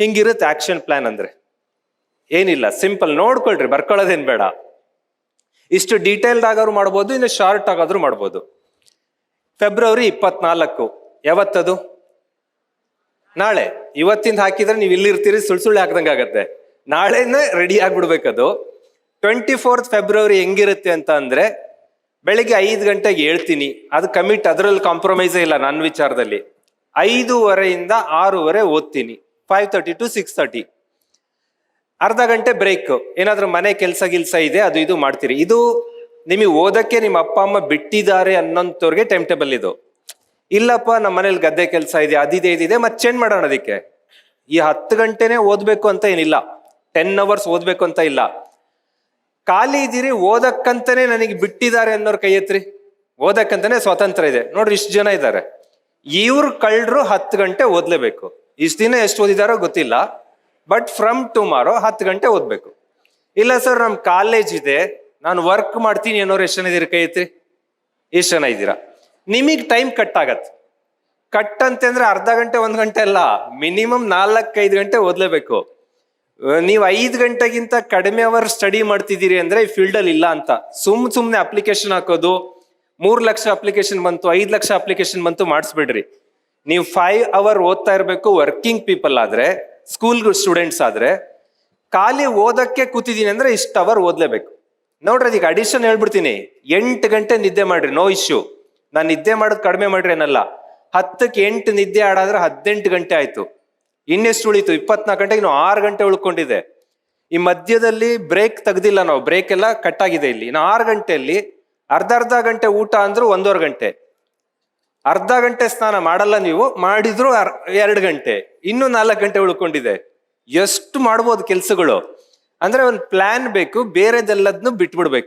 ಹಿಂಗಿರುತ್ತೆ action plan ಅಂದ್ರೆ. ಏನಿಲ್ಲ simple ನೋಡ್ಕೊಳ್ರಿ, ಬರ್ಕೊಳ್ಳೋದೇನ್ ಬೇಡ. ಇಷ್ಟು ಡೀಟೇಲ್ಡ್ ಆಗಾದ್ರು ಮಾಡ್ಬೋದು, ಇನ್ನು ಶಾರ್ಟ್ ಆಗಾದ್ರೂ ಮಾಡ್ಬೋದು. ಫೆಬ್ರವರಿ ಇಪ್ಪತ್ನಾಲ್ಕು, ಯಾವತ್ತದು? ನಾಳೆ. ಇವತ್ತಿಂದ ಹಾಕಿದ್ರೆ ನೀವು ಇಲ್ಲಿರ್ತೀರಿ ಸುಳ್ ಸುಳ್ಳು ಹಾಕ್ದಂಗೆ ಆಗತ್ತೆ. ನಾಳೆನೇ ರೆಡಿ ಆಗ್ಬಿಡ್ಬೇಕದು ಟ್ವೆಂಟಿ ಫೋರ್ತ್ ಫೆಬ್ರವರಿ ಹೆಂಗಿರುತ್ತೆ ಅಂತ ಅಂದ್ರೆ, ಬೆಳಿಗ್ಗೆ ಐದು ಗಂಟೆಗೆ ಹೇಳ್ತೀನಿ. ಅದು ಕಮಿಟ್ ಅದರಲ್ಲಿ ಕಾಂಪ್ರಮೈಸೇ ಇಲ್ಲ ನನ್ನ ವಿಚಾರದಲ್ಲಿ. ಐದೂವರೆಯಿಂದ ಆರೂವರೆ ಓದ್ತೀನಿ. Five thirty to six thirty ಅರ್ಧ ಗಂಟೆ ಬ್ರೇಕ್ ಏನಾದರೂ ಮನೆ ಕೆಲಸ ಗಿಲ್ಸ ಇದೆ, ಅದು ಇದು ಮಾಡ್ತೀರಿ. ಇದು ನಿಮಗೆ ಓದಕ್ಕೆ ನಿಮ್ಮ ಅಪ್ಪ, ಅಮ್ಮ ಬಿಟ್ಟಿದ್ದಾರೆ ಅನ್ನೋಂಥವ್ರಿಗೆ ಟೈಮ್ ಟೇಬಲ್ ಇದು. ಇಲ್ಲಪ್ಪ, ನಮ್ಮ ಮನೇಲಿ ಗದ್ದೆ ಕೆಲಸ ಇದೆ ಅದಿದೆ ಇದಿದೆ ಮತ್ತೆ ಚೇಂಜ್ ಮಾಡೋಣ ಅದಕ್ಕೆ. ಈ ಹತ್ತು ಗಂಟೆನೆ ಓದಬೇಕು ಅಂತ ಏನಿಲ್ಲ. ಟೆನ್ ಅವರ್ಸ್ ಓದಬೇಕು ಅಂತ ಇಲ್ಲ. ಖಾಲಿ ಇದ್ದೀರಿ, ಓದಕ್ಕಂತಾನೆ ನನಗೆ ಬಿಟ್ಟಿದ್ದಾರೆ ಅನ್ನೋರು ಕೈ ಎತ್ರಿ. ಓದಕ್ಕಂತಾನೆ ಸ್ವಾತಂತ್ರ್ಯ ಇದೆ. ನೋಡ್ರಿ, ಇಷ್ಟು ಜನ ಇದ್ದಾರೆ. ಇವ್ರು ಕಳ್ಳರು ಹತ್ತು ಗಂಟೆ ಓದ್ಲೇಬೇಕು. ಇಷ್ಟು ದಿನ ಎಷ್ಟು ಓದಿದಾರೋ ಗೊತ್ತಿಲ್ಲ ಬಟ್ ಫ್ರಮ್ ಟುಮಾರೋ ಹತ್ತು ಗಂಟೆ ಓದ್ಬೇಕು. ಇಲ್ಲ ಸರ್ ನಮ್ ಕಾಲೇಜ್ ಇದೆ, ನಾನು ವರ್ಕ್ ಮಾಡ್ತೀನಿ ಅನ್ನೋರು ಎಷ್ಟು ಜನ ಇದೀರಿ ಕೈ ಐತ್ರಿ ಎಷ್ಟು ಜನ ಇದ್ದೀರಾ? ನಿಮಗೆ ಟೈಮ್ ಕಟ್ ಆಗತ್ತೆ. ಕಟ್ ಅಂತಂದ್ರೆ ಅರ್ಧ ಗಂಟೆ, ಒಂದ್ ಗಂಟೆ ಅಲ್ಲ ಮಿನಿಮಮ್ ನಾಲ್ಕೈದು ಗಂಟೆ ಓದ್ಲೇಬೇಕು. ನೀವು ಐದು ಗಂಟೆಗಿಂತ ಕಡಿಮೆ ಅವರ್ ಸ್ಟಡಿ ಮಾಡ್ತಿದ್ದೀರಿ ಅಂದ್ರೆ ಈ ಫೀಲ್ಡ್ ಅಲ್ಲಿ ಇಲ್ಲ ಅಂತ. ಸುಮ್ ಸುಮ್ನೆ ಅಪ್ಲಿಕೇಶನ್ ಹಾಕೋದು, ಮೂರ್ ಲಕ್ಷ ಅಪ್ಲಿಕೇಶನ್ ಬಂತು, ಐದು ಲಕ್ಷ ಅಪ್ಲಿಕೇಶನ್ ಬಂತು, ಮಾಡಿಸ್ಬಿಡ್ರಿ. ನೀವು ಫೈವ್ ಅವರ್ ಓದ್ತಾ ಇರಬೇಕು ವರ್ಕಿಂಗ್ ಪೀಪಲ್ ಆದರೆ ಸ್ಕೂಲ್ ಸ್ಟೂಡೆಂಟ್ಸ್ ಆದರೆ, ಖಾಲಿ ಓದಕ್ಕೆ ಕೂತಿದ್ದೀನಿ ಅಂದರೆ ಇಷ್ಟು ಅವರ್ ಓದಲೇಬೇಕು. ನೋಡ್ರಿ ಅದಕ್ಕೆ ಅಡಿಷನ್ ಹೇಳ್ಬಿಡ್ತೀನಿ. ಎಂಟು ಗಂಟೆ ನಿದ್ದೆ ಮಾಡ್ರಿ ನೋ ಇಶ್ಯೂ ನಾನು ನಿದ್ದೆ ಮಾಡೋದು ಕಡಿಮೆ ಮಾಡ್ರಿ ಏನಲ್ಲ ಹತ್ತಕ್ಕೆ ಎಂಟು ನಿದ್ದೆ ಆಡಾದ್ರೆ ಹದಿನೆಂಟು ಗಂಟೆ ಆಯಿತು. ಇನ್ನೆಷ್ಟು ಉಳಿತು? ಇಪ್ಪತ್ನಾಲ್ಕು ಗಂಟೆಗೆ ನಾವು ಆರು ಗಂಟೆ ಉಳ್ಕೊಂಡಿದೆ. ಈ ಮಧ್ಯದಲ್ಲಿ ಬ್ರೇಕ್ ತೆಗ್ದಿಲ್ಲ ನಾವು. ಬ್ರೇಕ್ ಎಲ್ಲ ಕಟ್ ಆಗಿದೆ ಇಲ್ಲಿ. ಇನ್ನು ಆರು ಗಂಟೆಯಲ್ಲಿ ಅರ್ಧ ಅರ್ಧ ಗಂಟೆ ಊಟ ಅಂದ್ರು ಒಂದೂವರೆ ಗಂಟೆ. ಅರ್ಧ ಗಂಟೆ ಸ್ನಾನ ಮಾಡಲ್ಲ ನೀವು, ಮಾಡಿದ್ರು ಎರಡು ಗಂಟೆ, ಇನ್ನು ನಾಲ್ಕು ಗಂಟೆ ಉಳ್ಕೊಂಡಿದೆ. ಎಷ್ಟು ಮಾಡ್ಬೋದು ಕೆಲಸಗಳು? ಅಂದ್ರೆ ಒಂದು ಪ್ಲಾನ್ ಬೇಕು ಬೇರೆದೆಲ್ಲದನ್ನು ಬಿಟ್ಬಿಡ್ಬೇಕು.